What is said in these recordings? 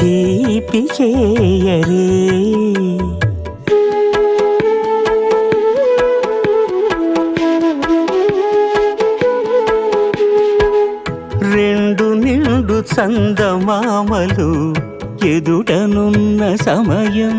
తీపి చేయరే. రెండు నిండు చందమామలు ఎదుటనున్న సమయం.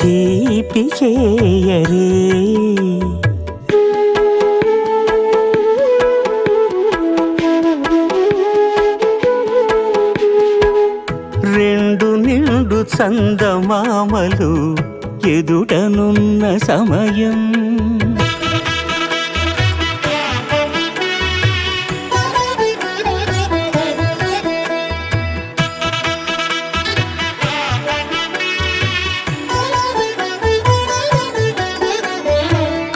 తీపి చేయరే. రెండు నిండు చందమామలు ఎదుటనున్న సమయం.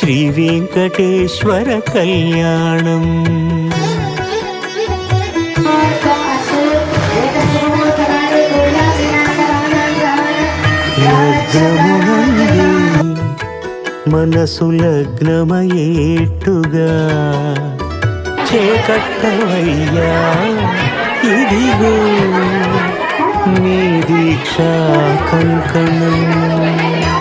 శ్రీ వెంకటేశ్వర కళ్యాణం. మనసు లగ్నమయేట్టుగా చేకట్టవయ్యా ఇదిగో నీ దీక్షా కంకణం.